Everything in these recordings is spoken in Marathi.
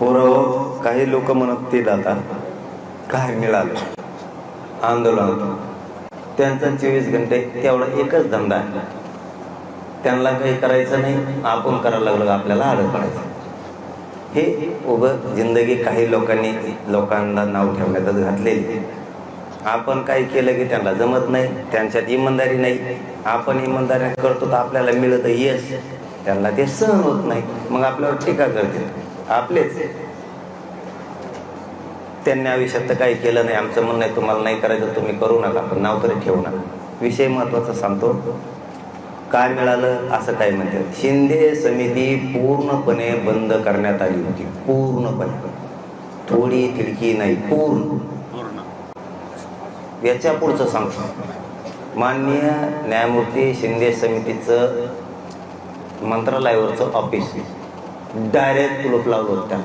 पोरं हो, काही लोक म्हणत ते जातात काय मिळालं? आंदोलन. त्यांचा चोवीस घंटे तेवढा एकच धंदा आहे. त्यांना काही करायचं नाही आपण करायला लागलो का आपल्याला आडत पडायचं. हे उभं जिंदगी काही लोकांनी लोकांना नाव ठेवण्यातच घातलेली आपण काही केलं की त्यांना जमत नाही त्यांच्यात इमानदारी नाही. आपण इमानदारी करतो तर आपल्याला मिळतं यश. त्यांना ते सहन होत नाही. मग आपल्यावर टीका करतील. आपलेच. त्यांनी आयुष्यात तर काही केलं नाही. आमचं म्हणणं आहे तुम्हाला नाही करायचं तुम्ही करू नका पण नाव तरी ठेवू नका. विषय महत्त्वाचा सांगतो. काय मिळालं असं काय म्हणतात. शिंदे समिती पूर्णपणे बंद करण्यात आली होती. पूर्णपणे. थोडी तिडकी नाही पूर्ण. पूर्ण याच्या पुढचं सांगतो. माननीय न्यायमूर्ती शिंदे समितीचं मंत्रालयावरचं ऑफिस डायरेक्ट कुलूप लावलं होतं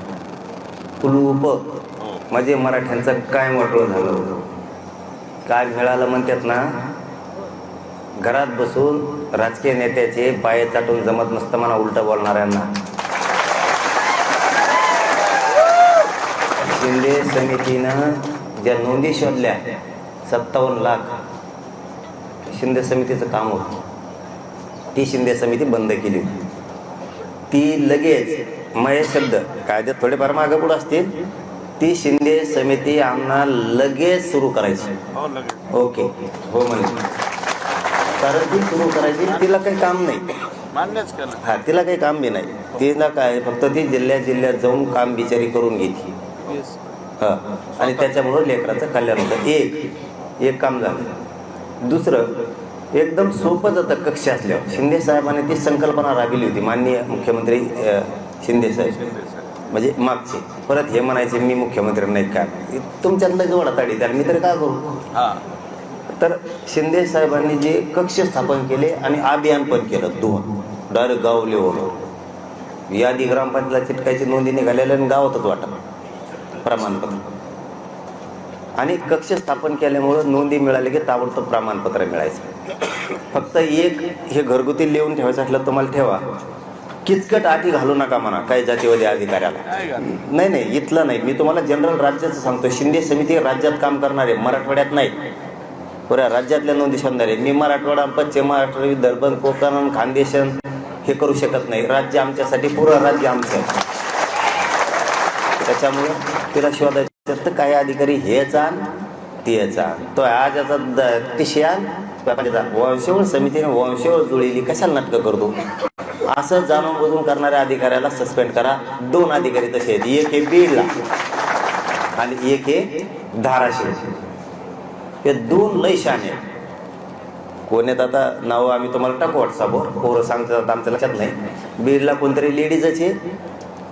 कुलूप. म्हणजे मराठ्यांचं काय मोठं झालं होतं. काय मिळालं म्हणतात ना घरात बसून राजकीय नेत्याचे पाय चाटून जमत नसतं म्हणा उलट बोलणाऱ्यांना. शिंदे समितीनं ज्या नोंदी शोधल्या सत्तावन्न लाख शिंदे समितीचं काम होतं. ती शिंदे समिती बंद केली होती. ती लगेच महेश शब्द कायद्यात थोडेफार मागं पुढं असतील. ती शिंदे समिती आम्हाला लगेच सुरू करायची. हो ओके. हो म्हणजे कारण ती सुरू करायची तिला काही काम नाही. मान्यच हा तिला काही काम बी नाही. तिला काय फक्त ती जिल्ह्यात जिल्ह्यात जाऊन काम बिचारी करून घेतली हा. आणि त्याच्यामुळं लेकराचं कल्याण होतं. एक एक काम झालं. दुसरं एकदम सोपं जातं कक्ष असल्यावर. शिंदे साहेबांनी ती संकल्पना राबविली होती माननीय मुख्यमंत्री शिंदे साहेब. म्हणजे मागचे. परत हे म्हणायचे मी मुख्यमंत्री नाही का? तुमच्यातलं जोडा ताडी त्याला मी तरी काय करू? हा. तर शिंदे साहेबांनी जे कक्ष स्थापन केले आणि अभियान पण केलं दोन. डायरेक्ट गाव लेवल यादी ग्रामपंचायत चिटकायची नोंदी निघालेल्या आणि गावातच वाटत प्रमाणपत्र. आणि कक्ष स्थापन केल्यामुळं नोंदी मिळाली की ताबडतोब प्रमाणपत्र मिळायचं. फक्त एक हे घरगुती लिहून ठेवायचं असलं तुम्हाला ठेवा. किचकट आठी घालू नका म्हणा काही जातीवादी अधिकाऱ्याला. नाही नाही इथलं नाही. मी तुम्हाला जनरल राज्याचं सांगतो शिंदे समिती राज्यात काम करणारे मराठवाड्यात नाही. पुऱ्या राज्यातल्या नोंदी शोधणारे. मी मराठवाडा पश्चिम महाराष्ट्र विदर्भ कोकण खानदेशन हे करू शकत नाही. राज्य आमच्यासाठी पुरं राज्य आमचं आहे. त्याच्यामुळे तिला शोधायचं तर काही अधिकारी हेच आण तेच आण तो आज याचा टिशी आण. त्याचा वंशवळ समितीने वंशवळ जुळलेली कशाला नाटकं करतो? असं जाणून बुजून करणाऱ्या अधिकाऱ्याला सस्पेंड करा. दोन अधिकारी तसे आहेत. एक हे बीडला आणि एक हे धाराशिव. हे दोन लय शाने आहेत. कोण आहेत आता? नाव आम्ही तुम्हाला टाकू व्हॉट्सअपवर पोरं सांगतात आता आमच्या लक्षात नाही. बीडला कोणतरी लेडीजच आहे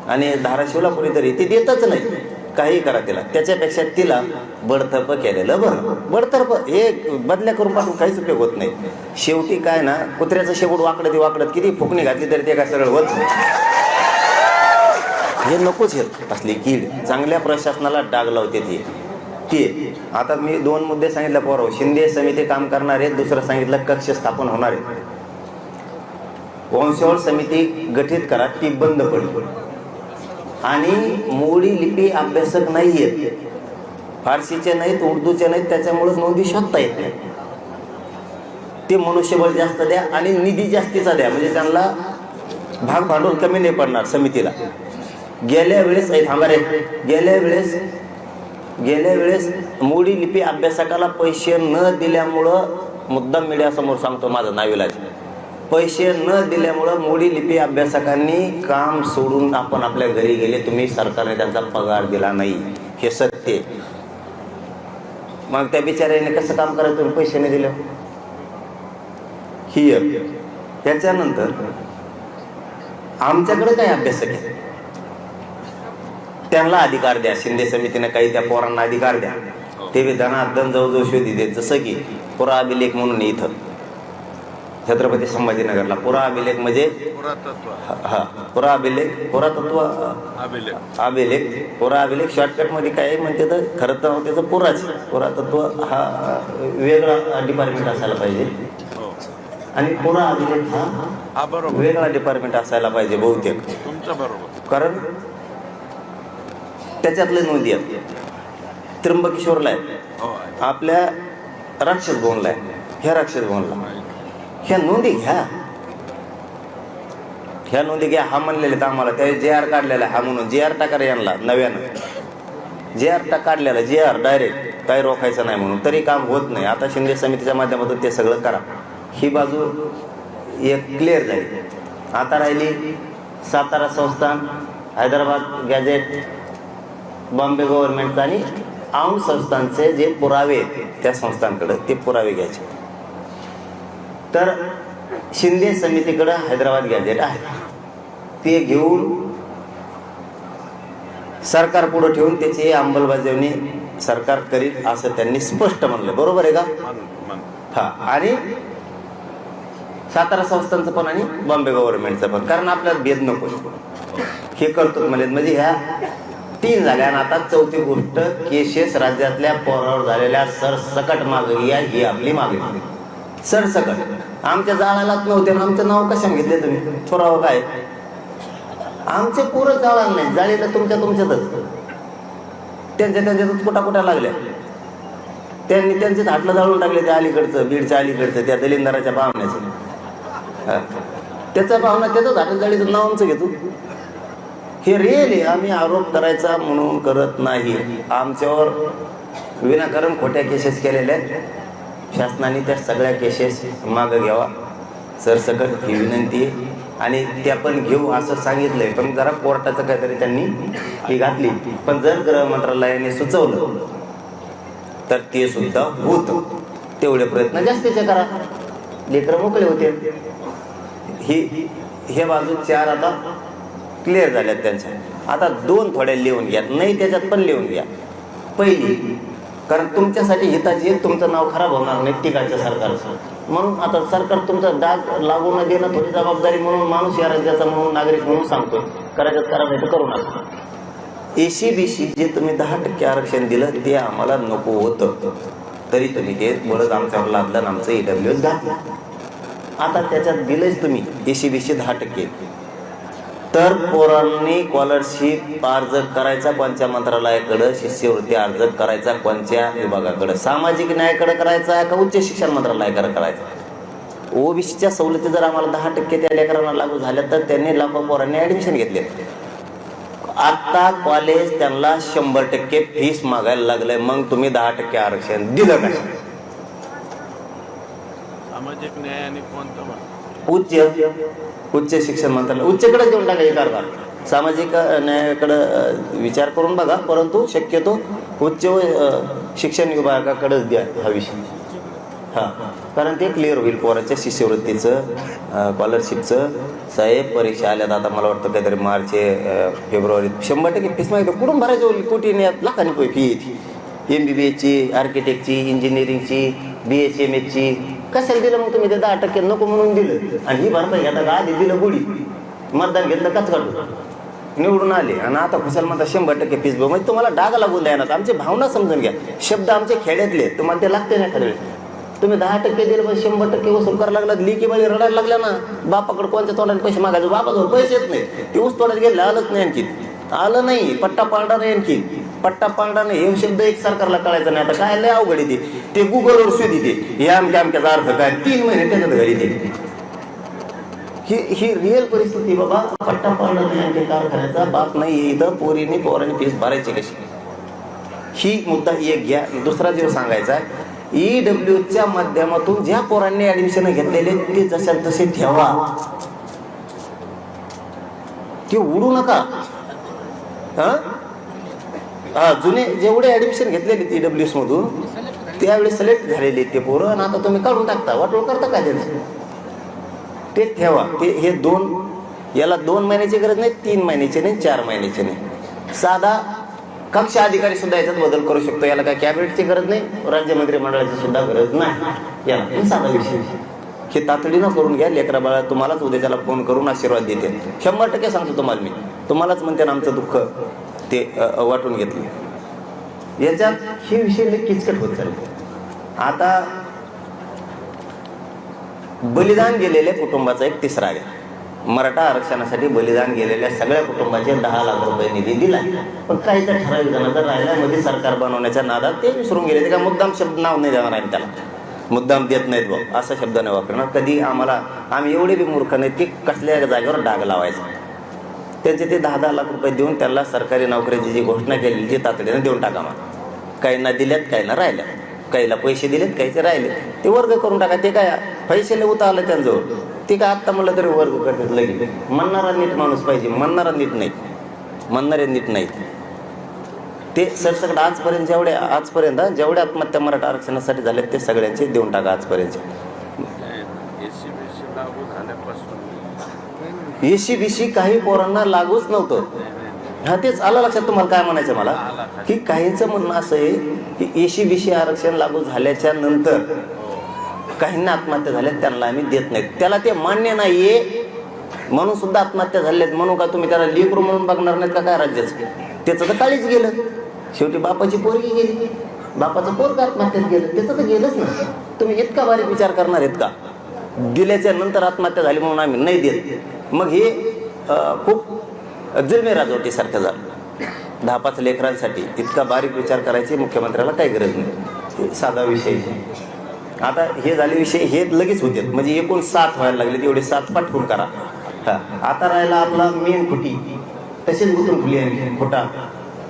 आणि धाराशिवला कोणीतरी ते देतच नाही. काही करा तिला. त्याच्यापेक्षा तिला बडतर्फ केलेलं बरं. बडतर्फ हे बदल्या करून पाठवून काहीच उपयोग होत नाही. शेवटी काय ना कुत्र्याचं शेवट वाकडं ते वाकडत किती फुकणी घातली तरी ते काय सरळ होत नाही. हे नकोच हे. असली कीड. चांगल्या प्रशासनाला डाग लावते ती. ती आता मी दोन मुद्दे सांगितले पोराव शिंदे समिती काम करणार आहे दुसरं सांगितलं कक्ष स्थापन होणार आहे वंशवळ समिती गठीत करा ती बंद पडली. आणि मोडी लिपी अभ्यासक नाही आहेत फारसीचे नाहीत उर्दूचे नाहीत त्याच्यामुळे नोंदी शोधता येत नाही. ते मनुष्यबळ जास्त द्या आणि निधी जास्तीचा द्या. म्हणजे त्यांना भाग भांडवल कमी नाही पडणार समितीला. गेल्या वेळेस थांबा रे. गेल्या वेळेस गेल्या वेळेस मोडी लिपी अभ्यासकाला पैसे न दिल्यामुळं मुद्दाम मीडियासमोर सांगतो माझं नाविलाज. पैसे न दिल्यामुळं मोडी लिपी अभ्यासकांनी काम सोडून आपण आपल्या घरी गेले. तुम्ही सरकारने त्यांचा पगार दिला नाही. हे सत्य मग त्या बिचाऱ्याने कसं काम करायचं? तुम्ही पैसे नाही दिले. ही त्याच्यानंतर आमच्याकडे काय अभ्यासक आहे त्यांना अधिकार द्या. शिंदे समितीने काही त्या पोरांना अधिकार द्या. ते विधानात जाऊ जाऊ शोधी देत जसं की पुरा अभिलेख म्हणून इथं. छत्रपती संभाजीनगरला. पुरा अभिलेख म्हणजे हा पुरा अभिलेख पुरातत्व अभिलेख. अभिलेख. पुरा अभिलेख शॉर्टकटमध्ये काय म्हणते तर खरं तर त्याचं पुराच. पुरातत्व हा वेगळा डिपार्टमेंट असायला पाहिजे. हो. आणि पुरा अभिलेख हा बरोबर. वेगळा डिपार्टमेंट असायला पाहिजे बहुतेक. तुमचं बरोबर. कारण त्याच्यातले नोंदी आहेत. त्र्यंबकेश्वरला आहे हो आहे. आपल्या राक्षस भवनला आहे ह्या राक्षस भवनला ह्या नोंदी घ्या. ह्या नोंदी घ्या हा म्हणलेले आहेत आम्हाला. त्या जे आर काढलेला आहे हा म्हणून. जे आर टाका यांना नव्यानं. जे आर टाक काढलेला जे आर डायरेक्ट काही रोखायचं नाही म्हणून. तरी काम होत नाही. आता शिंदे समितीच्या माध्यमातून ते सगळं करा. ही बाजू एक क्लिअर झाली. आता राहिली सातारा संस्थान हैदराबाद गॅजेट बॉम्बे गव्हर्नमेंट आणि औंध संस्थांचे जे पुरावे आहेत त्या संस्थांकडे ते पुरावे घ्यायचे. तर शिंदे समितीकडं हैदराबाद गॅजेट आहे. ते घेऊन सरकार पुढे ठेवून त्याची अंमलबजावणी सरकार करीत असं त्यांनी स्पष्ट म्हणलं. बरोबर आहे का? हा. आणि सातारा संस्थांचं पण आणि बॉम्बे गव्हर्नमेंटचं पण. कारण आपल्याला भेद नको हे करतो म्हणजे म्हणजे ह्या तीन झाल्या आणि आता चौथी गोष्ट केसेस राज्यातल्या पोरावर झालेल्या सरसकट मागणी आहे ही आपली मागणी. सरसकट. आमच्या जाळालाच नव्हते आमचं नाव कशाने घेतले तुम्ही? थोराव काय? आमचे पोरं जाळाला नाही जाळीला तुमच्या तुमच्यातच. त्यांच्या त्यांच्यातच कुठा कुठा लागल्या. त्यांनी त्यांचे हाटलं जाळून टाकले त्या अलीकडचं बीडच्या अलीकडचं त्या दलिंदराच्या पाहुण्याचं. त्याचा पाहुणा त्याचंच हाटलं जाळीचं नाव आमचं घेतो. हे रिअल आहे आम्ही आरोप करायचा म्हणून करत नाही. आमच्यावर विनाकारण खोट्या केसेस केलेल्या आहेत. शासनाने त्या सगळ्या केसेस मागं घ्यावा. सरसकट ही विनंती आहे. आणि त्या पण घेऊ असं सांगितलंय. पण जरा कोर्टाचं काहीतरी त्यांनी ही घातली. पण जर गृह मंत्रालयाने सुचवलं तर ते सुद्धा होत. तेवढे प्रयत्न जास्तीचे करा. लेकर मोकळे होते ही हे बाजू चार आता क्लिअर झाल्यात त्यांच्या आता दोन थोड्या लिहून घ्या. नाही त्याच्यात पण लिहून घ्या. पहिली कारण तुमच्यासाठी हिताची तुमचं नाव खराब होणार नाही टिकायचं सरकारचं. म्हणून आता सरकार तुमचा डाग लागू न देणं थोडी जबाबदारी म्हणून माणूस या राज्याचा म्हणून नागरिक म्हणून सांगतो करायचं करा नाही तर करू नका. एसी बीसी जे तुम्ही दहा टक्के आरक्षण दिलं ते आम्हाला नको होतं. तरी तुम्ही ते बळच आमच्यावर लादलं आणि आमचं ईडब्ल्यू एस घातलं. आता त्याच्यात दिलंच तुम्ही एशी बीशी दहा टक्के. तर पोरांनी स्कॉलरशिप अर्ज करायचा कोणत्या मंत्रालयाकडं? शिष्यवृत्ती अर्ज करायचा कोणत्या विभागाकडं? सामाजिक न्यायाकडे करायचा का उच्च शिक्षण मंत्रालयाकडे करायचा? ओबीसीच्या सवलती जर आम्हाला दहा टक्के त्या लेकरांना लागू झाल्या तर त्यांनी लाखो पोरांनी ऍडमिशन घेतले. आता कॉलेज त्यांना शंभर टक्के फीस मागायला लागलंय. मग तुम्ही दहा टक्के आरक्षण दिलं का? सामाजिक न्याय आणि उच्च. उच्च शिक्षण मंत्रालय उच्चकडे देऊन टाकायचे कारभार सामाजिक न्यायाकडं विचार करून बघा परंतु शक्यतो उच्च शिक्षण विभागाकडेच द्या हा विषय. हां. कारण ते क्लिअर होईल पोराच्या शिष्यवृत्तीचं स्कॉलरशिपचं साहेब परीक्षा आल्यात आता मला वाटतं काहीतरी मार्च फेब्रुवारी शंभर टक्के फीस माहिती कुठून भरायचं होईल? कुठे नाही लाखांनी फी येते एम बी बी एसची आर्किटेक्टची इंजिनिअरिंगची बी एच एम एसची कशाला दिलं मग तुम्ही ते दहा टक्के नको म्हणून दिलं? आणि ही भरपाई आता का? आधी दिलं गोडी मतदान घेतलं काच काढून निवडून आले. आणि आता खुशाल म्हणता शंभर टक्के फीस बघ म्हणजे तुम्हाला डाग लागून द्या ना आमची भावना समजून घ्या. शब्द आमचे खेड्यातले तुम्हाला ते लागते नाही खरे. तुम्ही दहा टक्के दिले पण शंभर टक्के वसूल करायला लागला लिकी बळी रडायला लागल्या ना. बापाकडे कोणत्या तोंडाने पैसे मागायचे? बापाजवळ पैसे येत नाही ते ऊस तोड्यात गेले आलंच नाही आणखी आलं नाही पट्टा पाळणार नाही आणखी. पट्टा पाळणार नाही हे शब्द एक सरकारला कळायचा नाही. आता काय लय अवघड येते ते. गुगलवर शोधी दे हे अमक्या अमक्याचा अर्थ काय? तीन महिने त्याच्यात घरी ते ही ही रिअल परिस्थिती बाबा. पट्टा पाळणार नाही आणखी कारखान्याचा बाप नाही इथं पोरीने पोरांनी फीस भरायची कशी? ही मुद्दा एक घ्या. दुसरा जीव सांगायचा आहे ई च्या माध्यमातून ज्या पोरांनी ऍडमिशन घेतलेले ते जशा तसे ठेवा. ते उडू नका. हा? हां जुने जेवढे ऍडमिशन घेतलेले ईडब्ल्यू एस मधून त्यावेळी सिलेक्ट झालेले ते पोरं आणि आता तुम्ही काढून टाकता. वाटोळ करता का त्यांचं? ते ठेवा. ते हे दोन याला दोन महिन्याची गरज नाही तीन महिन्याची नाही चार महिन्याची नाही. साधा कक्षा अधिकारी सुद्धा याच्यात बदल करू शकतो. याला काय कॅबिनेटची गरज नाही राज्य मंत्रिमंडळाची सुद्धा गरज नाही. याला पण साधा विषय. हे तातडीनं करून घ्या. लेकरा बाळा तुम्हालाच उद्याच्याला फोन करून आशीर्वाद देते. शंभर टक्के सांगतो तुम्हाला मी. तुम्हालाच म्हणते ना आमचं दुःख ते वाटून घेतलं. याच्यात हे विषय लई किचकट होत चालले. आता बलिदान गेलेल्या कुटुंबाचा एक तिसरा आहे. मराठा आरक्षणासाठी बलिदान गेलेल्या सगळ्या कुटुंबाचे दहा लाख रुपये निधी दिला. पण काहीच ठराविक जणांचा राहिल्यामध्ये म्हणजे सरकार बनवण्याच्या नादात ते विसरून गेले. ते का मुद्दाम शब्द नाव नाही देणार आहे त्याला. मुद्दाम देत नाहीत भाऊ असा शब्द नाही वापरणार. कधी आम्हाला आम्ही एवढे बी मूर्ख नाही की कसल्या जागेवर डाग लावायचा? त्यांचे ते दहा दहा लाख रुपये देऊन त्यांना सरकारी नोकरीची जी घोषणा केलेली ती तातडीनं देऊन टाका मग. काहींना दिल्यात काहींना राहिल्या काहीला पैसे दिलेत काहीचे राहिले ते वर्ग करून टाका. ते काय पैसे उता आलं ते काय आत्ता म्हणलं तरी वर्ग करतात लगेच. म्हणणारा नीट माणूस पाहिजे. म्हणणारा नीट नाही म्हणणारे नीट नाहीत. ते सरसकट आजपर्यंत जेवढे आजपर्यंत हा, जेवढे आत्महत्या मराठा आरक्षणासाठी झालेत ते सगळ्यांचे देऊन टाका आजपर्यंत. एसी एसी बीसी काही पोरांना लागूच नव्हतं. हा तेच आलं लक्षात तुम्हाला काय म्हणायचं मला? की काहींचं म्हणणं असं आहे की एसी बीसी आरक्षण लागू झाल्याच्यानंतर काहींना आत्महत्या झाल्यात त्यांना आम्ही देत नाहीत. त्याला ते मान्य नाहीये. म्हणून सुद्धा आत्महत्या झाल्यात. म्हणून का तुम्ही त्याला लेकरू म्हणून बघणार नाहीत का? काय राज्याचं? त्याचं तर काळीच गेलं. शेवटी बापाची पोरगी गेली. बापाचं पोर आत्महत्यात गेलं. त्याचं तर गेलंच ना तुम्ही इतका बारीक विचार करणार आहेत का? दिल्याच्या नंतर आत्महत्या झाली म्हणून आम्ही नाही देत. मग हे खूप जुलमे राजवटीसारखं झालं. दहा पाच लेकरांसाठी इतका बारीक विचार करायची मुख्यमंत्र्याला काही गरज नाही. साधा विषय आता हे झाले विषय हे लगेच होते म्हणजे एकूण सात व्हायला लागले तेवढे सात पाठवून करा. हा. आता राहिला आपला मेन खुटी. तशीच गुतून खुली आहे. खोटा.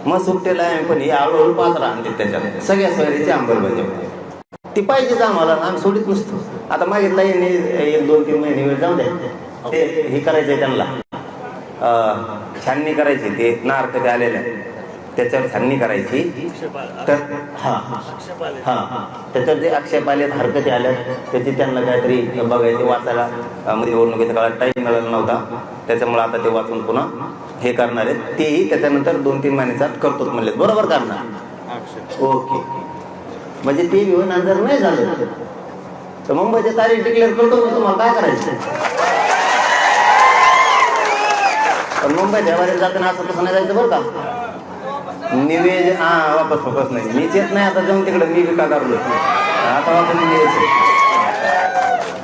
मग सुट्टेला आहे पण हे हळूहळू पाच राहते त्याच्यात. सगळ्या सोयरीची अंमलबजावणी ती पाहिजेच आम्हाला आम्ही सोडित नसतो. आता मागितला येणे एक दोन तीन महिने वेळ जाऊ द्या. ते हे करायचंय त्यांना. छाननी करायची ते नार कधी आहे त्याच्यावर छाननी करायची. तर हा हा त्याच्यावर जे आक्षेप आले हरकती आल्या त्याची त्यांना काहीतरी बघायचे वाचायला मध्ये म्हणजे निवडणुकीच्या काळात टाईम मिळाला नव्हता. त्याच्यामुळे आता ते वाचून पुन्हा हे करणार आहेत. तेही त्याच्यानंतर दोन तीन महिन्याचा करतोच म्हणले बरोबर करणार ओके. म्हणजे ते घेऊन जर नाही झालं. तर मुंबईची म्हणजे तारीख डिक्लेअर करतो तुम्हाला काय करायचं? पण मुंबई देवारीत जाताना असं तसं नाही जायचं बरं का? निवेद हा वापस वापस नाही. मीच येत नाही आता जाऊन तिकडे मी बी आता वापस मी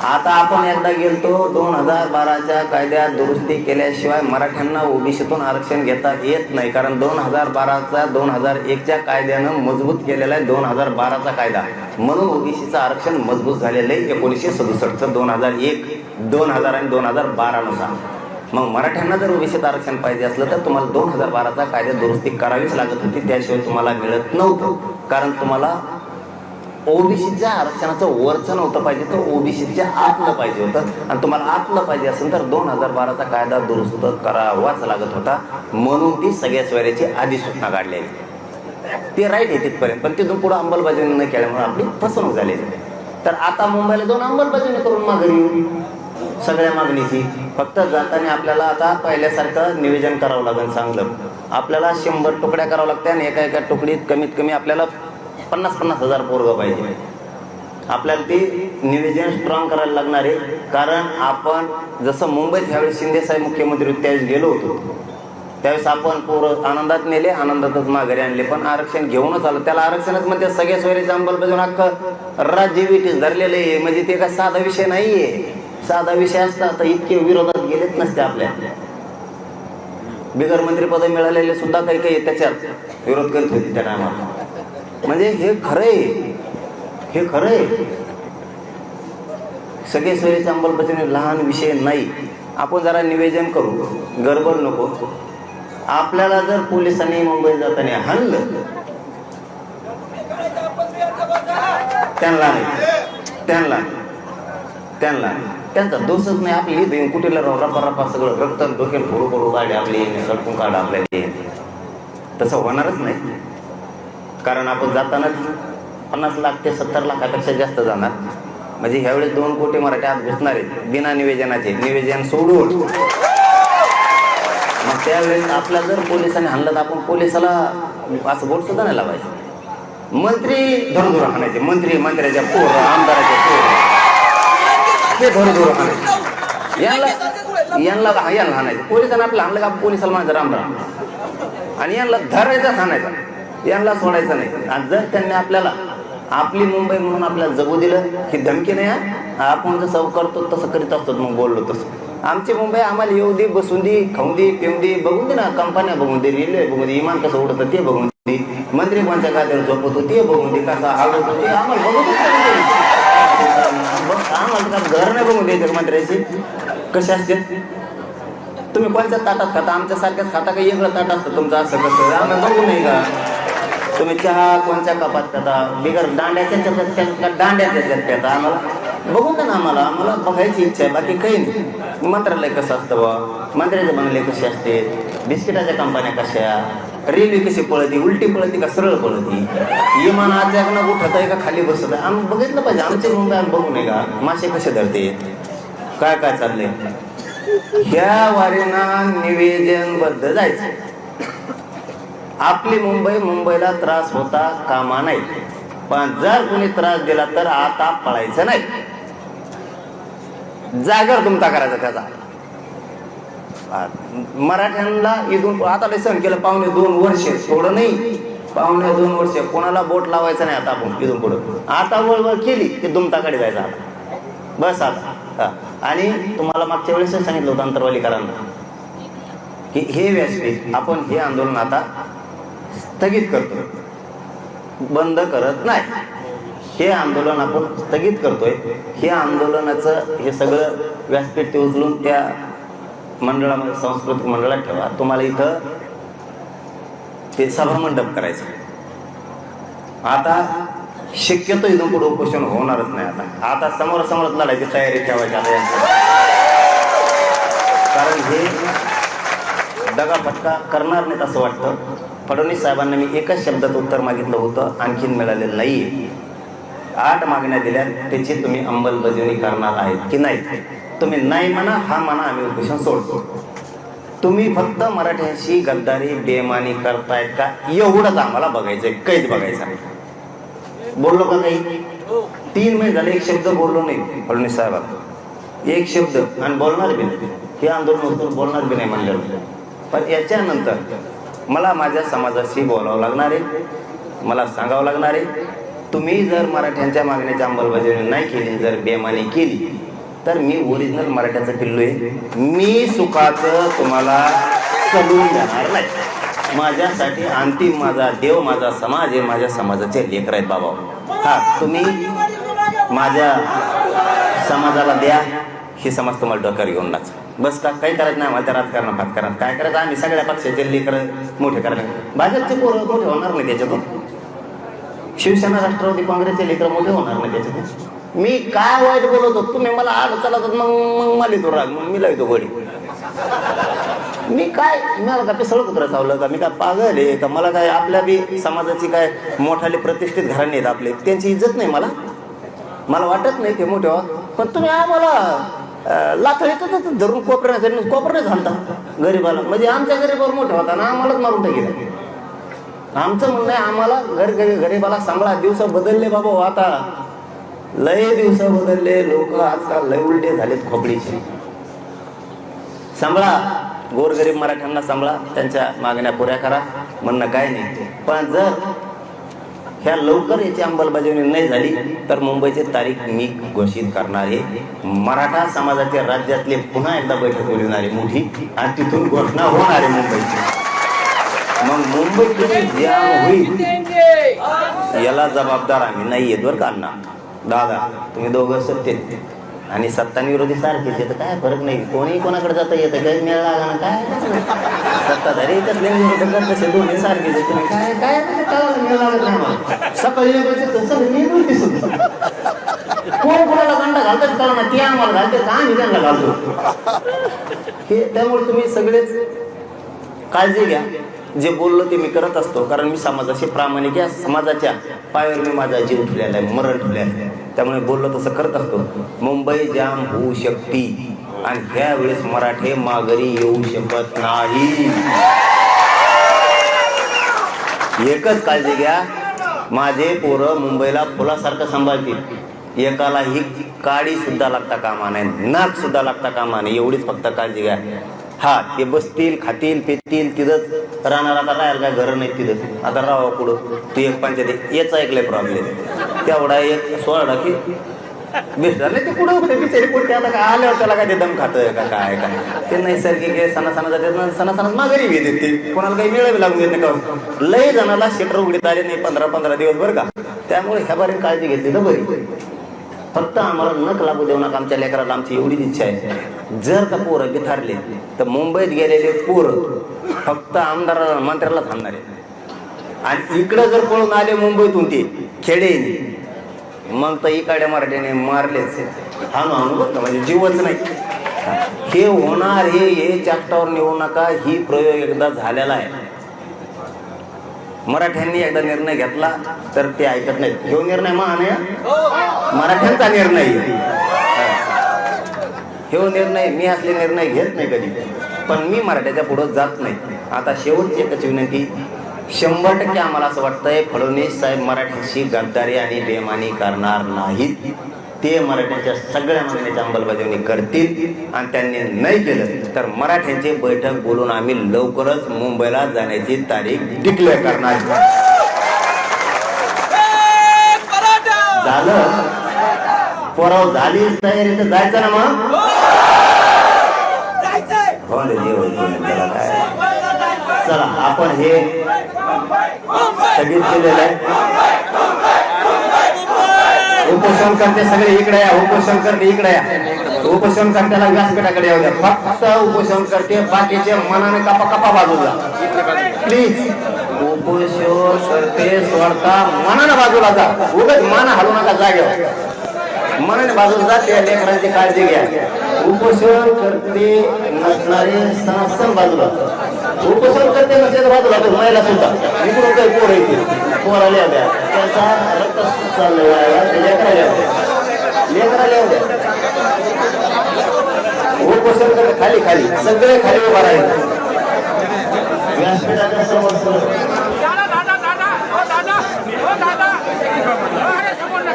आता आपण एकदा गेलतो दोन हजार बाराच्या कायद्यात दुरुस्ती केल्याशिवाय मराठ्यांना ओबीसीतून आरक्षण घेता येत नाही. कारण दोन हजार बाराचा दोन हजार एकच्या कायद्यानं मजबूत केलेला आहे दोन हजार बाराचा कायदा. म्हणून ओबीसीचं आरक्षण मजबूत झालेलं आहे एकोणीसशे सदुसष्टचं दोन हजार एक दोन हजार आणि दोन हजार बारानुसार. मग मराठ्यांना जर ओबीसीत आरक्षण पाहिजे असलं तर तुम्हाला दोन हजार बाराचा कायदा दुरुस्ती करावीच लागत होती. त्याशिवाय तुम्हाला मिळत नव्हतं. कारण तुम्हाला ओबीसीच्या आरक्षणाचं वरचं नव्हतं पाहिजे तर ओबीसीच्या आतलं पाहिजे होतं. आणि तुम्हाला आतलं पाहिजे असेल तर दोन हजार बाराचा कायदा दुरुस्त करावाच लागत होता. म्हणून ती सगळ्या सोयऱ्याची अधिसूचना काढलेली. ते राईट आहे तिथपर्यंत. पण तिथून पुढे अंमलबजावणी न केल्यामुळे आपली फसवणूक झालेली. तर आता मुंबईला दोन अंमलबजावणी करून माघारी सगळ्या मागणीची. फक्त जाताना आपल्याला आता पहिल्यासारखं नियोजन करावं लागेल चांगलं. आपल्याला शंभर तुकड्या करावं लागत्या आणि एका एका तुकडीत कमीत कमी आपल्याला पन्नास पन्नास हजार पोरगं पाहिजे. आपल्याला ती नियोजन स्ट्रॉंग करायला लागणार आहे. कारण आपण जसं मुंबईत ह्यावेळी शिंदेसाहेब मुख्यमंत्री त्यावेळेस गेलो होतो. त्यावेळेस आपण पोरं आनंदात नेले आनंदातच माघारी आणले. पण आरक्षण घेऊनच आलं. त्याला आरक्षणच म्हणते सगळ्या सोयरीच्या अंमलबजावून अख्खं राज्य विटीस धरलेलं आहे. म्हणजे ते काय साधा विषय नाहीये. साधा विषय असता तर इतके विरोधात गेलेच नसते आपल्या बिगर मंत्रीपद मिळालेले सुद्धा काही काही त्याच्यात विरोध करीत होते त्या टायमाला म्हणजे हे खरं आहे हे खरं आहे सगळे सोयीचे अंमलबजावणी लहान विषय नाही. आपण जरा निवेदन करू. गडबड नको. आपल्याला जर पोलिसांनी मुंबईत जाताना हल्लं त्यांना त्यांना त्यांना. त्यांचा दोषच नाही. आपली इथे येऊन कुठेला राहू? रपा रपा सगळं रक्त डोक्यात फोडू फोडू गाडी आपली सडकून काढ आपल्याला तसं होणारच नाही. कारण आपण जातानाच पन्नास लाख ते सत्तर लाखापेक्षा जास्त जाणार. म्हणजे ह्यावेळेस दोन कोटी मराठी आत घुसणार आहेत. बिना निवेदनाचे. निवेदन सोडून. मग त्यावेळेस आपल्या जर पोलिसांनी हाणलं तर आपण पोलिसाला असं बोल सुद्धा नाही लावायचं. मंत्री धरून हाणायचे. मंत्री मंत्र्याच्या पोर आमदाराच्या पोर. ते धरून हाणायचे यांना यांना यांना हाणायचं पोलिसांना आपलं हाणलं का? पोलिसाला म्हणायचं राम राम आणि यांना धरायचा हाणायचा यांना सोडायचं नाही. आणि जर त्यांनी आपल्याला आपली मुंबई म्हणून आपल्याला जगू दिलं ही धमकी नाही. आपण जसं करतो तसं करीत असतो मग बोललो तसं. आमची मुंबई आम्हाला येऊ दे बसून दे खाऊन दे पिऊन दे बघून दे ना कंपन्या बघून दे रेल्वे बघून दे इमान कसं उडतं ते बघून दे. मंत्री कोणत्या खात्यावर झोपतो ते बघून दे कसा आवडतो ते आम्हाला बघून दे. बघ, आम्हाला का घर नाही बघून द्यायचं मंत्र्याची कसे असते तुम्ही कोणत्या ताटात खाता? आमच्या सारख्याच खाता काही वेगळं ताट असतं तुमचं असं कसं? आम्हाला बघू नाही का? तुम्ही चहा कोणत्या कपात खाता? बिगर दांड्याच्या दांड्याच्या त्यात का आम्हाला बघू का ना आम्हाला. आम्हाला बघायची इच्छा आहे. बाकी काही नाही. मंत्रालय कसं असतं बा मंत्र्याचे बंगले कसे असते? बिस्किटाच्या कंपन्या कशा? रेल्वे कशी पळती उलटी पळती का सरळ पळती? विमान अचानक उठत आहे का खाली बसत आहे? आम्ही बघितलं पाहिजे आमचे मुंबई आम्ही बघू नये का? मासे कसे धरते? काय काय चाललंय? ह्या वारीना निवेदनबद्ध जायचं आपली मुंबई मुंबईला त्रास होता कामा नाही. पण जर कोणी त्रास दिला तर आता पळायचं नाही. जागर तुमचा करायचा त्याचा. मराठ्यांना इथून आता लय सण केलं पावणे दोन वर्ष. थोडं नाही. पावणे दोन वर्ष. कोणाला बोट लावायचं नाही आता आपण इथून पुढं. आता वळवळ केली की दुमताकडे जायचं आता. बस आता. आणि तुम्हाला मागच्या वेळेस सांगितलं होतं अंतरवालीकरांना की हे व्यासपीठ आपण हे आंदोलन आता स्थगित करतो बंद करत नाही. हे आंदोलन आपण स्थगित करतोय. हे आंदोलनाचं हे सगळं व्यासपीठ ते उचलून त्या मंडळामध्ये सांस्कृतिक मंडळात ठेवा. तुम्हाला इथं ते सभामंडप करायचं. आता शक्यतो इथून पुढे उपोषण होणारच नाही आता. आता समोर लढायची तयारी ठेवायची आता कारण हे दगाफटका करणार नाहीत असं वाटतं. फडणवीस साहेबांना मी एकच शब्दाचं उत्तर मागितलं होतं आणखीन मिळालेलं नाही आठ मागण्या दिल्या त्याची तुम्ही अंमलबजावणी करणार आहेत की नाही तुम्ही नाही म्हणा हा म्हणा आम्ही उपोषण सोडतो. तुम्ही फक्त मराठ्यांशी गद्दारी बेमानी करतायत का? एवढंच आम्हाला बघायचंय काहीच बघायचं नाही बोललो का काही? तीन महिने झाले एक शब्द बोललो नाही फडणवीस साहेबात एक शब्द आणि बोलणार बी नाही. हे आंदोलन बोलणार बी नाही म्हणलं. पण याच्यानंतर मला माझ्या समाजाशी बोलावं लागणार आहे मला सांगावं लागणार आहे. तुम्ही जर मराठ्यांच्या मागण्याची अंमलबजावणी नाही केली जर बेमानी केली तर मी ओरिजिनल मराठ्याचा पिल्लू आहे मी सुखाचं तुम्हाला चढून जाणार नाही. माझ्यासाठी अंतिम माझा देव माझा समाज आहे माझ्या समाजाचे लेकर आहेत बाबा. हा तुम्ही माझ्या समाजाला द्या. हे समाज तुम्हाला डोक्यावर घेऊन नाच बस का काही करत नाही मला त्या राजकारण करा काय करायचं? आम्ही सगळ्या पक्षाचे लेकर मोठे करायला. भाजपचे पोरं मोठे होणार नाही त्याच्यातून. शिवसेना राष्ट्रवादी काँग्रेसचे लेकर मोठे होणार नाही त्याच्यातून. मी काय वाईट बोलवतो तुम्ही मला आड चालत मग मग मला येतो राग मग मी लावतो गोडी मी काय मला का पिसळ कुत्र चावलं का? मी काय पागल आहे? का मला काय आपल्या बी समाजाची काय मोठाले प्रतिष्ठित घराणे आहेत आपले? त्यांची इज्जत नाही मला. मला वाटत नाही ते मोठे व्हा पण तुम्ही आम्हाला लाथळीत धरून कोपऱ्याने कोपऱ्याने घालता गरीबाला. म्हणजे आमच्या गरीबावर मोठे होता ना आम्हालाच मारून टाकी आमचं म्हणणं आहे आम्हाला घर गरीबाला सांभाळा. दिवस बदलले बाबा हो आता. लय दिवस बदलले लोक आजकाल लय उलटे झालेत खोपडीचे. सांभाळा. गोरगरीब मराठ्यांना सांभाळा. त्यांच्या मागण्या पुऱ्या करा. म्हणणं काय नाही पण जर ह्या लवकर याची अंमलबजावणी नाही झाली तर मुंबईची तारीख मी घोषित करणार आहे. मराठा समाजाच्या राज्यातले पुन्हा एकदा बैठक बोलवणार आहे मोठी. आणि तिथून घोषणा होणार आहे मुंबईची. मग मुंबई होईल याला जबाबदार आम्ही नाही येत बरं का अण्णा? दादा तुम्ही दोघं सत्तेत आणि सत्ता सारखेच येतं काय फरक नाही. कोणी कोणाकडे जाता येतं. काही मेळ लागा ना काय? सत्ताधारी कसले तसे दोन्ही सारखेच तुम्ही काय काय मेळ लागत नाही सकाळी कोण कोणाला गंडा घालतात कळा ना. ते आम्हाला घालते का आम्ही त्यांना घालतो. हे त्यामुळे तुम्ही सगळेच काळजी घ्या. जे बोललो ते मी करत असतो कारण मी समाजाशी प्रामाणिक या समाजाच्या पायावर मी माझा जीव ठेवलेला आहे मरण ठेवलेला आहे. त्यामुळे बोललो तसं करत असतो. मुंबई जाम होऊ शकती. आणि ह्या वेळेस मराठे माघारी येऊ शकत नाही. एकच काळजी घ्या. माझे पोरं मुंबईला फुलासारखं सांभाळतील. एकाला ही काडी सुद्धा लागता कामा नाही नाक सुद्धा लागता कामा नाही एवढीच फक्त काळजी घ्या. हा ते बसतील खातील पितील तिथंच राहणार आता राहायला काय घर नाही तिथं. आता राहावं पुढं. तू एक पंचायत याचा ऐकलाय प्रॉब्लेम तेवढा एक सोळा की भेटणार नाही ते कुठं होते? बिचारी कुठे आता काय आल्यावर त्याला काय ते दम खातं का काय काय? ते नैसर्गिक आहे सणा सणा जाते सणा सणात माघारी घेते ते. कोणाला काही मिळावी लागून देत नाही का लय जणाला शेटर उघडीत आले नाही पंधरा पंधरा दिवस बरं का? त्यामुळे ह्या बारीक काळजी घेतली तर बरी. फक्त आम्हाला नक लागू देऊ नका आमच्या लेकराला आमची एवढीच इच्छा आहे. जर का पोरं बिथारले तर मुंबईत गेलेले पोरं फक्त आमदाराला मंत्र्याला थांबणार आहे आणि इकडं जर पळून आले मुंबईतून ते खेडे मग तर इकडे मराठीने मारलेच. हा हाणू अनुभव म्हणजे जीवच नाही. हे होणार हे हे चाष्टावर नेऊ नका ही प्रयोग एकदा झालेला आहे. मराठ्यांनी एकदा निर्णय घेतला तर ते ऐकत नाहीत. ह्यो निर्णय महान आहे मराठ्यांचा निर्णय ह्यो निर्णय मी असले निर्णय घेत नाही कधी. पण मी मराठ्याच्या पुढं जात नाही. आता शेवटची एकच विनंती शंभर टक्के आम्हाला असं वाटतंय फडणवीस साहेब मराठीशी गद्दारी आणि बेमानी करणार नाहीत. ते मराठ्यांच्या सगळ्या मागण्याची अंमलबजावणी करतील आणि त्यांनी नाही केलं तर मराठ्यांची बैठक बोलून आम्ही लवकरच मुंबईला जाण्याची तारीख डिक्लेअर करणार झालं? पराव झाली तयारी तर जायचं ना मग? हो देव काय चला आपण हे स्थगित केलेलं आहे. उपोषण करते सगळे इकडे या उपोषण करते इकडे या. उपोषण करत्याला व्यासपीठाकडे येऊ द्या. फक्त उपोषण करते बाकीचे मनाने कपा कपा बाजूला प्लीज उपोषण करते स्वतः मनाने बाजूला जा. उगाच मान हलू नका जागेवर. मनाने बाजूला जा त्या लेकरांची काळजी घ्या. उपोषण करते नसणारे सनासन बाजूला. उपोषण करते नसल्याच्या बाजूला तो महिला सुद्धा इकडून काही पोर येते पोर आल्या होत्या त्यांचा रक्त चाललं वायाला, ते लेकराला येऊ द्या लेकराला येऊ द्या उपोषण खाली खाली सगळे खाली उभा राहिले व्यासपीठाच्या समोर तुम्हाला हो दादा बोलायचं हो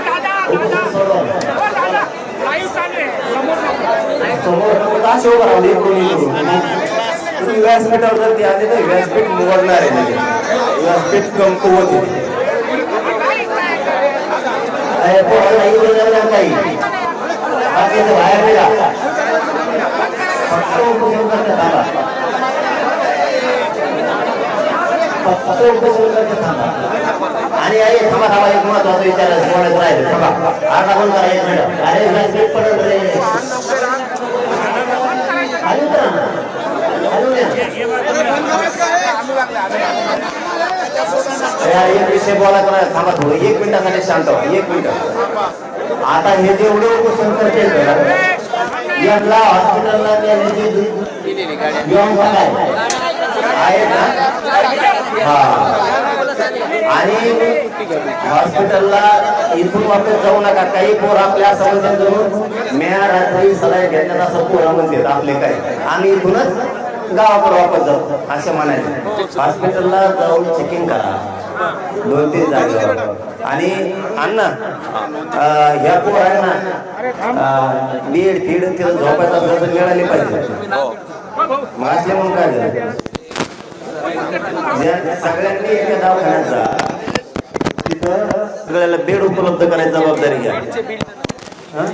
दादा दादा हो दादा लाईव्ह चालू आहे समोर नका समोर असे उभं राहून कोणी तुम्ही व्यासपीठावर जर ते आले तर व्यासपीठ निवडणार आहे व्यासपीठ कमकुवत आहे अरे काही बाहेर निघा फक्त उपोषण थांबा फक्त थांबा आणि आई थांबा थांबा एक महत्त्वाचा विचार कोणाचं राहिलं थांबा अर्धा कोण करा एक मिनिट अरे व्यासपीठ पडत रे यार, एक विषय बोलायचा नाही थांबा थोडं. एक मिनिटासाठी शांत एक मिनिट. आता हे उपोषण करते यातला हॉस्पिटलला आहे ना? हा. आणि हॉस्पिटलला इथून वापस जाऊ नका. काही पोर आपल्या समजून म्या रात्री सलाय घेतल्यात असं पोरं म्हणतात आपले काय. आम्ही इथूनच गावाकडे वापस जाऊ असे म्हणायचे. हॉस्पिटलला जाऊन चेकिंग करा. दोन तीन जागेवर. आणि अण्णा ह्या पोरांना बेड फीड तिथं झोपायचं असलं तर मिळाली पाहिजे. मग असले म्हणून काय झालं? सगळ्यांनी एका दवाखान्यात जा तिथं सगळ्याला बेड उपलब्ध करायची जबाबदारी घ्या. हं?